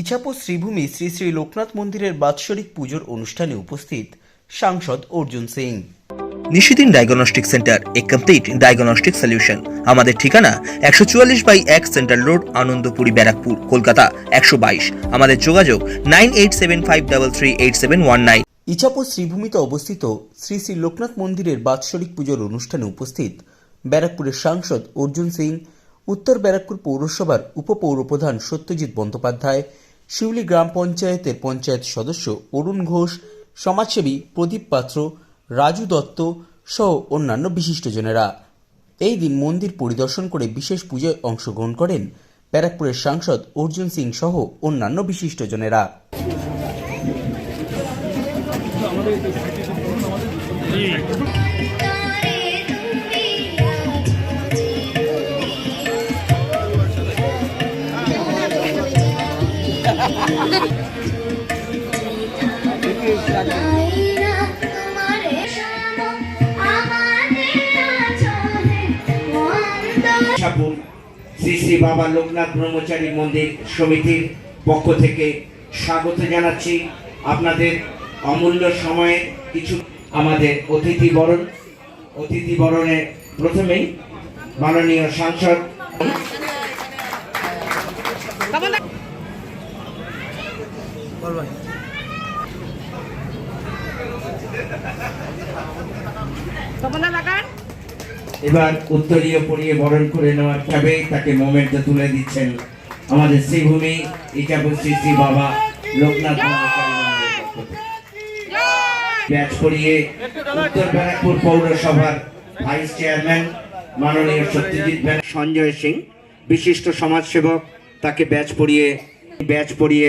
ইছাপুর শ্রীভূমি শ্রী শ্রী লোকনাথ মন্দিরের বাৎসরিক পুজোর অনুষ্ঠানে উপস্থিত সাংসদ অর্জুন সিং। নিশিদিন ডায়াগনস্টিক সেন্টার এ কমপ্লিট ডায়াগনস্টিক সলিউশন। আমাদের ঠিকানা একশো চুয়াল্লিশ বাই এক সেন্ট্রাল রোড আনন্দপুরি ব্যারাকপুর কলকাতা একশো বাইশ। আমাদের যোগাযোগ nine eight seven five double three eight seven one nine. Ichapur শ্রীভূমিতে অবস্থিত শ্রী শ্রী লোকনাথ মন্দিরের বাৎসরিক পুজোর অনুষ্ঠানে উপস্থিত ব্যারাকপুরের সাংসদ অর্জুন সিং উত্তর ব্যারাকপুর পৌরসভার উপপৌরপ্রধান সত্যজিৎ বন্দ্যোপাধ্যায় শিউলি গ্রাম পঞ্চায়েতের পঞ্চায়েত সদস্য অরুণ ঘোষ, সমাজসেবী প্রদীপ পাত্র, রাজু দত্ত সহ অন্যান্য বিশিষ্টজনেরা। এই দিন মন্দির পরিদর্শন করে বিশেষ পূজায় অংশগ্রহণ করেন ব্যারাকপুরের সাংসদ অর্জুন সিং সহ অন্যান্য বিশিষ্টজনেরা। আমাদের শ্রী শ্রী বাবা লোকনাথ ব্রহ্মচারী মন্দির সমিতির পক্ষ থেকে স্বাগত জানাচ্ছি। আপনাদের অমূল্য সময়ে কিছু আমাদের অতিথি বরণ, অতিথি বরণে প্রথমেই মাননীয় সাংসদ এবার উত্তরীয় পরিয়ে বরণ করে নেওয়ার হিসাবে তাকে মোমেন্টে তুলে দিচ্ছেন আমাদের শ্রীভূমি শ্রী বাবা লোকনাথ। ব্যাচ পরিয়ে উত্তর ব্যারাকপুর পৌরসভার ভাইস চেয়ারম্যান মাননীয় সত্যজিৎ সঞ্জয় সিং বিশিষ্ট সমাজসেবক তাকে ব্যাচ পরিয়ে ব্যাচ পরিয়ে